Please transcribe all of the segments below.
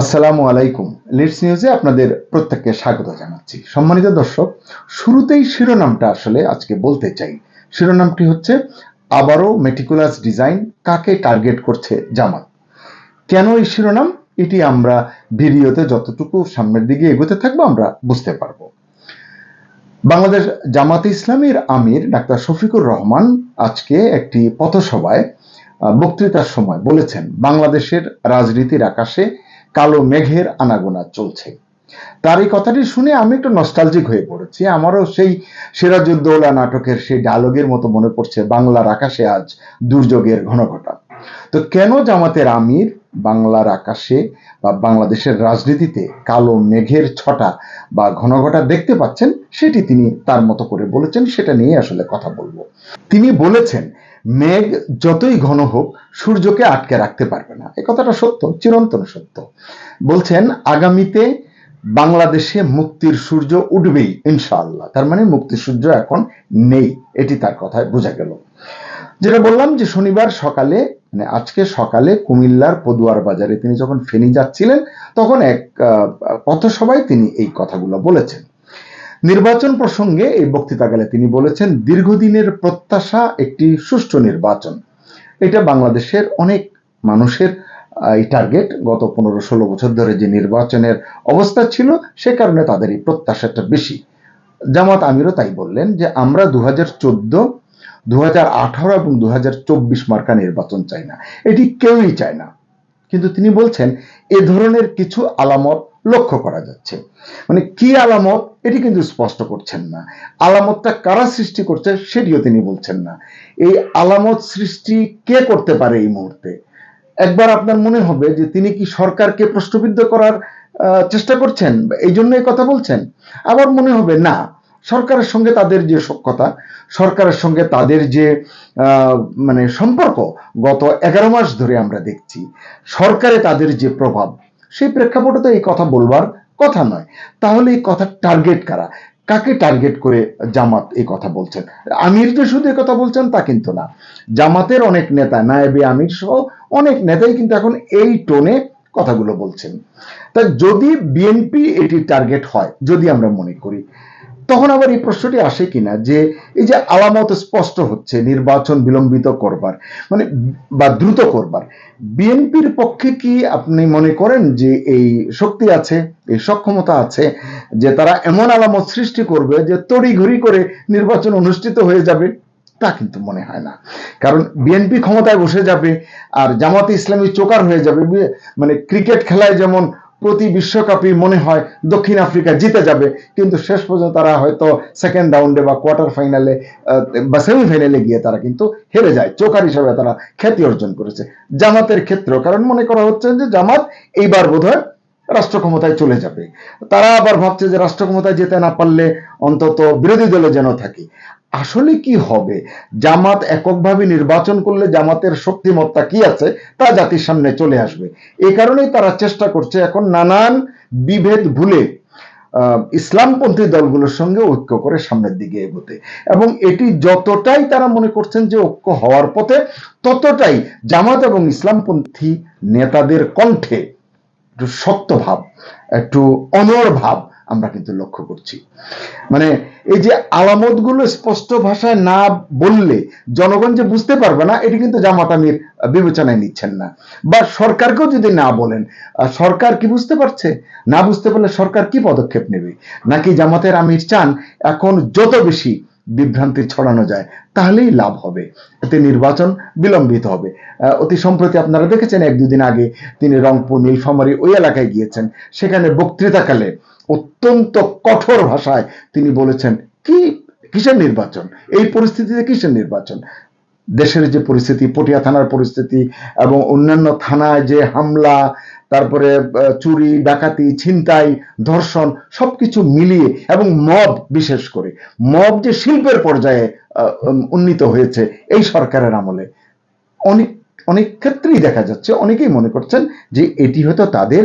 আসসালামু আলাইকুম। লিডস নিউজে আপনাদের প্রত্যেককে স্বাগত জানাচ্ছি। সম্মানিত দর্শক, শুরুতেই শিরোনামটা আসলে আজকে বলতে চাই। শিরোনামটি হচ্ছে, আবারও মেটিকুলাস ডিজাইন কাকে টার্গেট করছে জামাত? কেন এই শিরোনাম? এটি আমরা ভিডিওতে যতটুকু সামনের দিকে এগোতে থাকব, আমরা বুঝতে পারব। বাংলাদেশ জামাতে ইসলামীর আমির ডাক্তার শফিকুর রহমান আজকে একটি পথসভায় বক্তৃতার সময় বলেছেন, বাংলাদেশের রাজনীতির আকাশে কালো মেঘের আনাগোনা চলছে। তার এই কথাটি শুনে আমি একটু নস্টালজিক হয়ে পড়েছি। আমারও সেই সিরাজউদ্দৌলা নাটকের সেই ডায়লগের মতো মনে পড়ছে বাংলার আকাশে আজ দুর্যোগের ঘনঘটা। তো কেন জামাতের আমির বাংলার আকাশে বা বাংলাদেশের রাজনীতিতে কালো মেঘের ছটা বা ঘনঘটা দেখতে পাচ্ছেন সেটি তিনি তার মতো করে বলেছেন, সেটা নিয়ে আসলে কথা বলব। তিনি বলেছেন, মেঘ যতই ঘন হোক সূর্যকে আটকে রাখতে পারবে না। এ কথাটা সত্য, চিরন্তন সত্য। বলছেন, আগামীতে বাংলাদেশে মুক্তির সূর্য উঠবেই, ইনশাআল্লাহ। তার মানে মুক্তির সূর্য এখন নেই, এটি তার কথায় বোঝা গেল। যেটা বললাম যে শনিবার সকালে মানে আজকে সকালে কুমিল্লার পদুয়ার বাজারে তিনি যখন ফেনী যাচ্ছিলেন, তখন এক পথসভায় তিনি এই কথাগুলো বলেছেন। নির্বাচন প্রসঙ্গে এই বক্তৃতাকালে তিনি বলেছেন, দীর্ঘদিনের প্রত্যাশা একটি সুষ্ঠু নির্বাচন। এটা বাংলাদেশের অনেক মানুষের এই টার্গেট গত পনেরো ষোলো বছর ধরে যে নির্বাচনের অবস্থা ছিল, সে কারণে তাদের এই প্রত্যাশাটা বেশি। জামাত আমিরও তাই বললেন যে আমরা দু হাজার চোদ্দ দু এবং দু হাজার চব্বিশ মার্কা নির্বাচন চাই না। এটি কেউই চায় না। কিন্তু তিনি বলছেন, এ ধরনের কিছু আলামত লক্ষ্য করা যাচ্ছে। মানে কি আলামত? এটি কিন্তু স্পষ্ট করছেন না। আলামতটা কারা সৃষ্টি করছে সেটিও তিনি বলছেন না। এই আলামত সৃষ্টি কে করতে পারে এই মুহূর্তে? একবার আপনার মনে হবে যে তিনি কি সরকারকে প্রশ্নবিদ্ধ করার চেষ্টা করছেন? এই জন্য এই কথা বলছেন? আবার মনে হবে, না, সরকারের সঙ্গে তাদের যে সক্ষতা সরকারের সঙ্গে তাদের যে মানে সম্পর্ক, গত এগারো মাস ধরে আমরা দেখছি। সরকারে তাদের যে প্রভাব সেই প্রেক্ষাপটে তো এই কথা বলবার কথা নয়। তাহলে এই কথা টার্গেট কারা? কাকে টার্গেট করে জামাত এই কথা বলছেন? আমির যে শুধু কথা বলছেন তা কিন্তু না। জামাতের অনেক নেতা, নায়েবে আমির সহ অনেক নেতাই কিন্তু এখন এই টোনে কথাগুলো বলছেন। তা যদি বিএনপি এটি টার্গেট হয়, যদি আমরা মনে করি তখন আবার এই প্রশ্নটি আসে কিনা? যে এই যে আলামত স্পষ্ট হচ্ছে, নির্বাচন বিলম্বিত করবার মানে বা দ্রুত করবার, বিএনপির পক্ষে কি আপনি মনে করেন যে এই শক্তি আছে, এই সক্ষমতা আছে, যে তারা এমন আলামত সৃষ্টি করবে যে তড়িঘড়ি করে নির্বাচন অনুষ্ঠিত হয়ে যাবে? তা কিন্তু মনে হয় না। কারণ বিএনপি ক্ষমতায় বসে যাবে আর জামাতে ইসলামী চোকার হয়ে যাবে মানে ক্রিকেট খেলায় যেমন প্রতি বিশ্বকাপই মনে হয় দক্ষিণ আফ্রিকা জিতে যাবে। কিন্তু শেষ পর্যন্ত তারা হয়তো সেকেন্ড রাউন্ডে বা কোয়ার্টার ফাইনালে বা সেমিফাইনালে গিয়ে তারা কিন্তু হেরে যায়। চোকার হিসাবে তারা খ্যাতি অর্জন করেছে। জামাতের ক্ষেত্রেও, কারণ মনে করা হচ্ছে যে জামাত এইবার বোধহয় রাষ্ট্র ক্ষমতায় চলে যাবে। তারা আবার ভাবছে যে রাষ্ট্র ক্ষমতায় যেতে না পারলে অন্তত বিরোধী দলে যেন থাকি। আসলে কি হবে? জামাত এককভাবে নির্বাচন করলে জামাতের শক্তিমত্তা কি আছে তা জাতির সামনে চলে আসবে। এই কারণেই তারা চেষ্টা করছে এখন নানান বিভেদ ভুলে ইসলামপন্থী দলগুলোর সঙ্গে ঐক্য করে সামনের দিকে এগোতে। এবং এটি যতটাই তারা মনে করছেন যে ঐক্য হওয়ার পথে, ততটাই জামাত এবং ইসলামপন্থী নেতাদের কণ্ঠে একটু শক্ত ভাব, একটু অনর ভাব আমরা কিন্তু লক্ষ্য করছি। মানে এই যে আলামতগুলো স্পষ্ট ভাষায় না বললে জনগণ যে বুঝতে পারবে না, এটি কিন্তু জামাত আমির বিবেচনায় নিচ্ছেন না। বা সরকারকেও যদি না বলেন সরকার কি বুঝতে পারছে? না বুঝতে পারলে সরকার কি পদক্ষেপ নেবে? নাকি জামাতের আমির চান এখন যত বেশি বিভ্রান্তি ছড়ানো যায়, তাহলেই লাভ হবে। এতে নির্বাচন বিলম্বিত হবে। অতি সম্প্রতি আপনারা দেখেছেন, এক দুদিন আগে তিনি রংপুর, নীলফামারী ওই এলাকায় গিয়েছেন। সেখানে বক্তৃতাকালে অত্যন্ত কঠোর ভাষায় তিনি বলেছেন, কি? কিসের নির্বাচন? এই পরিস্থিতিতে কিসের নির্বাচন? দেশের যে পরিস্থিতি, পটিয়া থানার পরিস্থিতি এবং অন্যান্য থানায় যে হামলা, তারপরে চুরি, ডাকাতি, ছিনতাই, ধর্ষণ, সবকিছু মিলিয়ে এবং মব বিশেষ করে, মব যে শিল্পের পর্যায়ে উন্নীত হয়েছে এই সরকারের আমলে। অনেক অনেক ক্ষেত্রেই দেখা যাচ্ছে, অনেকেই মনে করছেন যে এটি হয়তো তাদের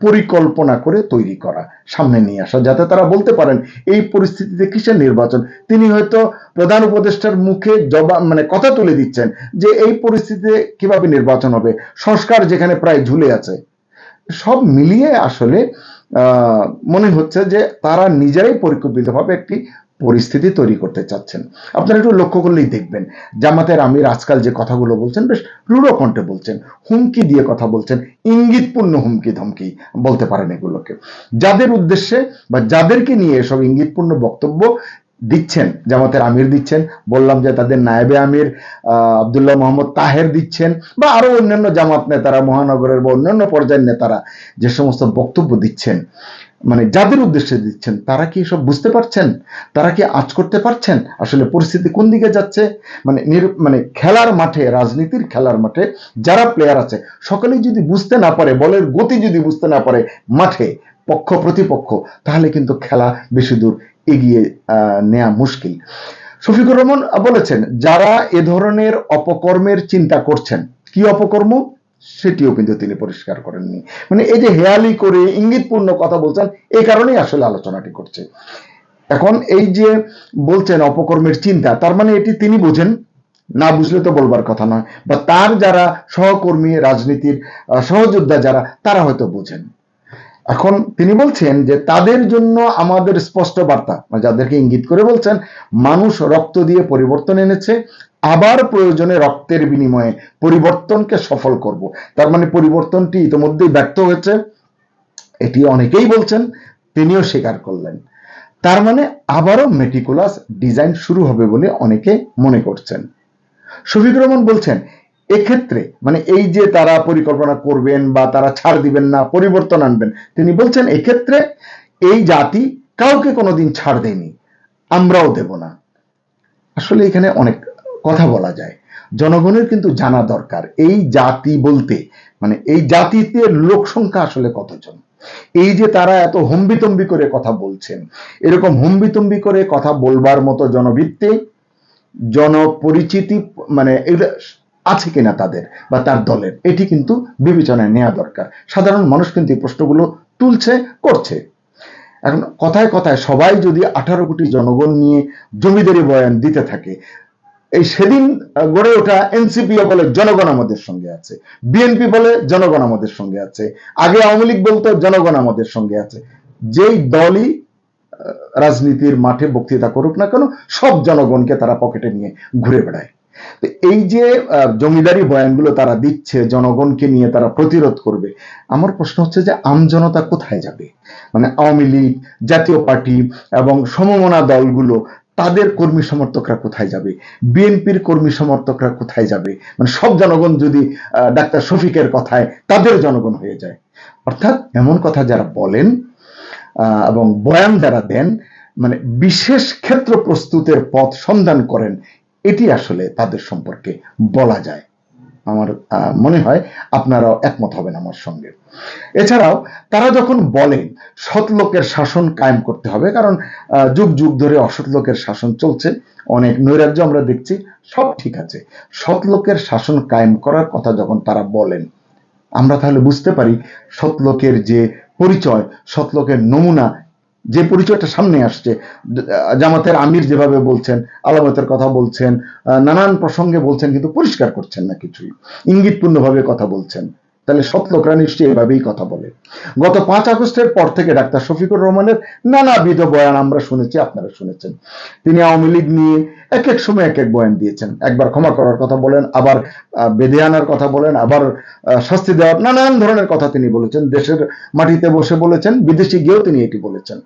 পরিকল্পনা করে তৈরি করা, সামনে নিয়ে আসা, যাতে তারা বলতে পারেন এই পরিস্থিতিতে কিসের নির্বাচন। তিনি হয়তো প্রধান উপদেষ্টার মুখে জবাব মানে কথা তুলে দিচ্ছেন যে এই পরিস্থিতিতে কীভাবে নির্বাচন হবে, সংস্কার যেখানে প্রায় ঝুলে আছে। সব মিলিয়ে আসলে মনে হচ্ছে যে তারা নিজেরাই পরিকল্পিতভাবে একটি পরিস্থিতি তৈরি করতে চাচ্ছেন। আপনারা একটু লক্ষ্য করলেই দেখবেন, জামাতের আমির আজকাল যে কথাগুলো বলছেন, বেশ রূঢ় কণ্ঠে বলছেন, হুমকি দিয়ে কথা বলছেন, ইঙ্গিতপূর্ণ হুমকি ধমকি বলতে পারেন এগুলোকে। যাদের উদ্দেশ্যে বা যাদেরকে নিয়ে এসব ইঙ্গিতপূর্ণ বক্তব্য দিচ্ছেন, জামাতের আমির দিচ্ছেন, বললাম যে তাদের নায়েবে আমির আব্দুল্লাহ মোহাম্মদ তাহের দিচ্ছেন, বা আরও অন্যান্য জামাত নেতারা, মহানগরের বা অন্যান্য পর্যায়ের নেতারা যে সমস্ত বক্তব্য দিচ্ছেন মানে যাদের উদ্দেশ্যে দিচ্ছেন, তারা কি সব বুঝতে পারছেন? তারা কি আজ করতে পারছেন? আসলে পরিস্থিতি কোন দিকে যাচ্ছে? মানে মানে খেলার মাঠে, রাজনীতির খেলার মাঠে যারা প্লেয়ার আছে, সকলেই যদি বুঝতে না পারে, বলের গতি যদি বুঝতে না পারে মাঠে পক্ষ প্রতিপক্ষ, তাহলে কিন্তু খেলা বেশি দূর এগিয়ে নেওয়া মুশকিল। শফিকুর রহমান বলেছেন, যারা এ ধরনের অপকর্মের চিন্তা করছেন, কি অপকর্ম? সেটিও কিন্তু তিনি পরিষ্কার করেননি। মানে এই যে হেয়ালি করে ইঙ্গিতপূর্ণ কথা বলছেন এই কারণেই আসলে আলোচনাটি করছে। এখন এই যে বলছেন অপকর্মের চিন্তা, তার মানে এটি তিনি বোঝেন, না বুঝলে তো বলবার কথা নয়। বা তার যারা সহকর্মী, রাজনীতির সহযোদ্ধা যারা, তারা হয়তো বোঝেন। এখন তিনি বলছেন যে তাদের জন্য আমাদের স্পষ্ট বার্তা মানে যাদেরকে ইঙ্গিত করে বলছেন, মানুষ রক্ত দিয়ে পরিবর্তন এনেছে আবার প্রয়োজনে রক্তের বিনিময়ে পরিবর্তনকে সফল করব। তার মানে পরিবর্তনটি ইতিমধ্যেই ব্যর্থ হয়েছে। এটি অনেকেই বলছেন, তিনিও স্বীকার করলেন। তার মানে আবারও মেটিকুলাস ডিজাইন শুরু হবে বলে অনেকে মনে করছেন। শফিকুর রহমান বলছেন, এক্ষেত্রে মানে এই যে তারা পরিকল্পনা করবেন বা তারা ছাড় দিবেন না, পরিবর্তন আনবেন, তিনি বলছেন এক্ষেত্রে এই জাতি কাউকে কোনোদিন ছাড় দেয়নি, আমরাও দেব না। আসলে এখানে অনেক কথা বলা যায়। জনগণের কিন্তু জানা দরকার, এই জাতি বলতে মানে এই জাতিতে লোক সংখ্যা আসলে কতজন? এই যে তারা এত হম্বিতম্বি করে কথা বলছেন, এরকম হম্বিতম্বি করে কথা বলবার মতো জনভিত্তিক জনপরিচিতি মানে আছে কিনা তাদের বা তার দলের, এটি কিন্তু বিবেচনায় নেওয়া দরকার। সাধারণ মানুষ কিন্তু এই প্রশ্নগুলো তুলছে, করছে। এখন কথায় কথায় সবাই যদি আঠারো কোটি জনগণ নিয়ে জমিদারি বয়ান দিতে থাকে এই সেদিন গড়ে ওঠা এনসিপিও বলে জনগণ আমাদের সঙ্গে আছে। বিএনপি বলে জনগণ আমাদের সঙ্গে আছে। আগে আওয়ামী লীগ বলতো, জনগণ আমাদের সঙ্গে আছে। যেই দলই রাজনীতির মাঠে বক্তৃতা করুক না কেন, সব জনগণকে তারা পকেটে নিয়ে ঘুরে বেড়ায়। এই যে জমিদারি বয়ানগুলো তারা দিচ্ছে, জনগণকে নিয়ে তারা প্রতিরোধ করবে, আমার প্রশ্ন হচ্ছে যে আমজনতা কোথায় যাবে? মানে আওয়ামী লীগ, জাতীয় পার্টি এবং সমমনা দলগুলো তাদের কর্মী সমর্থকরা কোথায় যাবে? বিএনপির কর্মী সমর্থকরা কোথায় যাবে? মানে সব জনগণ যদি ডাক্তার শফিকের কথায় তাদের জনগণ হয়ে যায়। অর্থাৎ এমন কথা যারা বলেন এবং বয়ান যারা দেন মানে বিশেষ ক্ষেত্র প্রস্তুতের পথ সন্ধান করেন, এটি আসলে তাদের সম্পর্কে বলা যায়। আমার মনে হয় আপনারাও একমত হবেন আমার সঙ্গে। এছাড়াও তারা যখন বলেন, সৎ লোকের শাসন কায়েম করতে হবে, কারণ যুগ যুগ ধরে অসৎ লোকের শাসন চলছে, অনেক নৈরাজ্য আমরা দেখছি, সব ঠিক আছে। সৎ লোকের শাসন কায়েম করার কথা যখন তারা বলেন, আমরা তাহলে বুঝতে পারি সৎ লোকের যে পরিচয়, সৎ লোকের নমুনা যে পরিচয়টা সামনে আসছে জামাতের আমির যেভাবে বলছেন, আলামতের কথা বলছেন নানান প্রসঙ্গে বলছেন, কিন্তু পরিষ্কার করছেন না কিছুই। ইঙ্গিতপূর্ণভাবে কথা বলছেন। তাহলে সৎ লোকরা নিশ্চয়ই এভাবেই কথা বলে। গত পাঁচ আগস্টের পর থেকে ডাক্তার শফিকুর রহমানের নানাবিধ বয়ান আমরা শুনেছি, আপনারা শুনেছেন। তিনি আওয়ামী লীগ নিয়ে এক এক সময় এক এক বয়ান দিয়েছেন। একবার ক্ষমা করার কথা বলেন, আবার বেঁধে আনার কথা বলেন, আবার শাস্তি দেওয়ার নানান ধরনের কথা তিনি বলেছেন। দেশের মাটিতে বসে বলেছেন, বিদেশে গিয়েও তিনি এটি বলেছেন।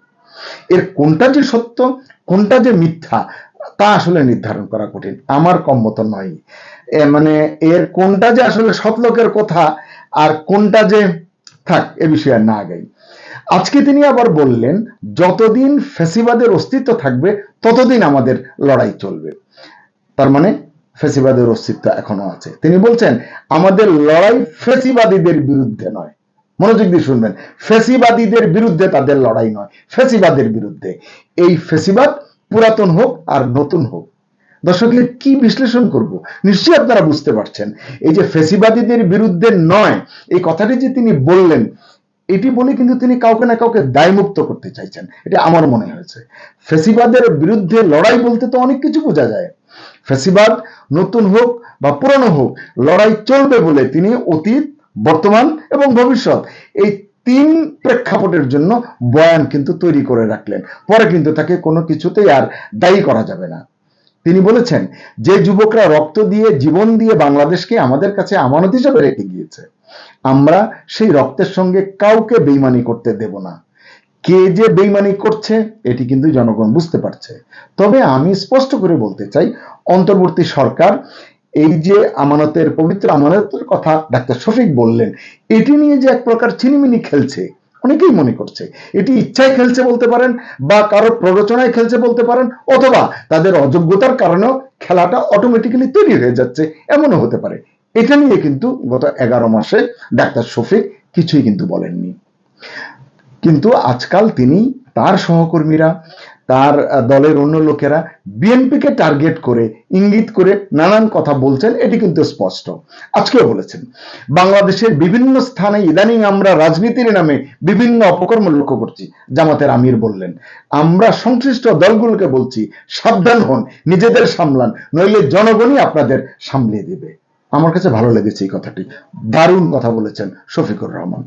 এর কোনটা যে সত্য, কোনটা যে মিথ্যা, তা আসলে নির্ধারণ করা কঠিন। আমার কম্মত নয়। মানে এর কোনটা যে আসলে সৎলোকের কথা, আর কোনটা যে, থাক, এ বিষয়ে না আগাই। আজকে তিনি আবার বললেন, যতদিন ফেসিবাদের অস্তিত্ব থাকবে, ততদিন আমাদের লড়াই চলবে। তার মানে ফেসিবাদের অস্তিত্ব এখনও আছে। তিনি বলছেন, আমাদের লড়াই ফেসিবাদীদের বিরুদ্ধে নয়। মনোযোগ দিয়ে শুনবেন। ফেসিবাদীদের বিরুদ্ধে তাদের লড়াই নয়। ফেসিবাদের বিরুদ্ধে। এই ফেসিবাদ পুরাতন হোক আর নতুন হোক। দর্শক কি বিশ্লেষণ করব? নিশ্চয়ই আপনারা বুঝতে পারছেন। এই যে ফেসিবাদীদের বিরুদ্ধে নয়, এই কথাটি যে তিনি বললেন, এটি বলে কিন্তু তিনি কাউকে না কাউকে দায়মুক্ত করতে চাইছেন। এটা আমার মনে হয়েছে। ফেসিবাদের বিরুদ্ধে লড়াই বলতে তো অনেক কিছু বোঝা যায়। ফেসিবাদ নতুন হোক বা পুরনো হোক, লড়াই চলবে বলে তিনি অতীত বর্তমান এবং ভবিষ্যৎ। এই তিন প্রেক্ষাপটের জন্য বয়ান কিন্তু তৈরি করে রাখলেন। পরে কিন্তু তাকে কোনো কিছুতেই আর দায়ী করা যাবে না। তিনি বলেছেন, যে যুবকরা রক্ত দিয়ে, জীবন দিয়ে বাংলাদেশকে আমাদের কাছে আমানত হিসেবে রেখে গিয়েছে, আমরা সেই রক্তের সঙ্গে কাউকে বেইমানি করতে দেব না। কে যে বেইমানি করছে, এটি কিন্তু জনগণ বুঝতে পারছে। তবে আমি স্পষ্ট করে বলতে চাই, অন্তর্বর্তী সরকার এই যে আমানতের, পবিত্র আমানতের কথা ডাক্তার শফিক বললেন, এটি নিয়ে যে এক প্রকার চিনিমিনি খেলছে, অনেকেই মনে করছে। এটি ইচ্ছায় খেলছে বলতে পারেন বা কারোর প্ররোচনায় খেলছে বলতে পারেন, অথবা তাদের অযোগ্যতার কারণেও খেলাটা অটোমেটিক্যালি তৈরি হয়ে যাচ্ছে, এমনও হতে পারে। এটা নিয়ে কিন্তু গত এগারো মাসে ডাক্তার শফিক কিছুই কিন্তু বলেননি। কিন্তু আজকাল তিনি তার সহকর্মীরা তার দলের অন্য লোকেরা বিএনপিকে টার্গেট করে, ইঙ্গিত করে নানান কথা বলছেন, এটি কিন্তু স্পষ্ট। আজকেও বলেছেন, বাংলাদেশের বিভিন্ন স্থানে ইদানিং আমরা রাজনীতির নামে বিভিন্ন অপকর্ম লক্ষ্য করছি, জামাতের আমির বললেন। আমরা সংশ্লিষ্ট দলগুলোকে বলছি, সাবধান হন, নিজেদের সামলান, নইলে জনগণই আপনাদের সামলিয়ে দিবে। আমার কাছে ভালো লেগেছে এই কথাটি। দারুণ কথা বলেছেন শফিকুর রহমান।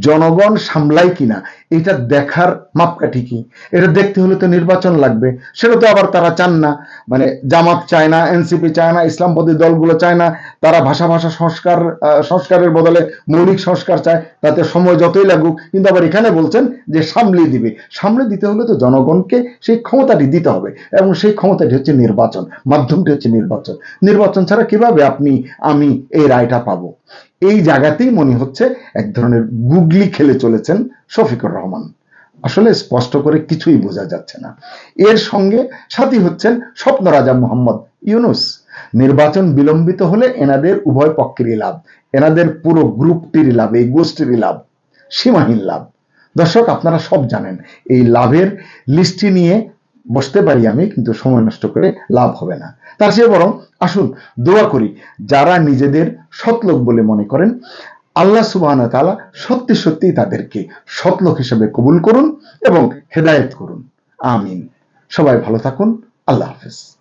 জনগণ সামলায় কিনা, এটা দেখার মাপকাঠি কি এটা দেখতে হলে তো নির্বাচন লাগবে। সেটা তো আবার তারা চান না। মানে জামাত চায় না, এনসিপি চায় না ইসলামপন্থী দলগুলো চায় না। তারা ভাষা ভাষা সংস্কার সংস্কারের বদলে মৌলিক সংস্কার চায়। তাতে সময় যতই লাগুক। কিন্তু আবার এখানে বলছেন যে সামলিয়ে দিবে। সামলে দিতে হলে তো জনগণকে সেই ক্ষমতাটি দিতে হবে। এবং সেই ক্ষমতাটি হচ্ছে নির্বাচন। মাধ্যমটি হচ্ছে নির্বাচন। নির্বাচন ছাড়া কীভাবে আপনি আমি এই রায়টা পাবো। এই জায়গাতেই মনে হচ্ছে এক ধরনের গুগলি খেলে চলেছেন শফিকুর রহমান। আসলে স্পষ্ট করে কিছুই বোঝা যাচ্ছে না। এর সঙ্গে সাথী হচ্ছেন স্বপ্ন রাজা মোহাম্মদ ইউনুস। নির্বাচন বিলম্বিত হলে এনাদের উভয় পক্ষেরই লাভ, এনাদের পুরো গ্রুপটির লাভ, এই গোষ্ঠীরই লাভ, সীমাহীন লাভ। দর্শক, আপনারা সব জানেন, এই লাভের লিস্টটি নিয়ে বসতে পারি আমি, কিন্তু সময় নষ্ট করে লাভ হবে না। তার চেয়ে বরং, আসুন, দোয়া করি, যারা নিজেদের সৎলোক বলে মনে করেন, আল্লাহ সুবাহ তালা সত্যি সত্যি তাদেরকে সৎলোক হিসেবে কবুল করুন এবং হেদায়ত করুন। আমিন। সবাই ভালো থাকুন। আল্লাহ হাফেজ।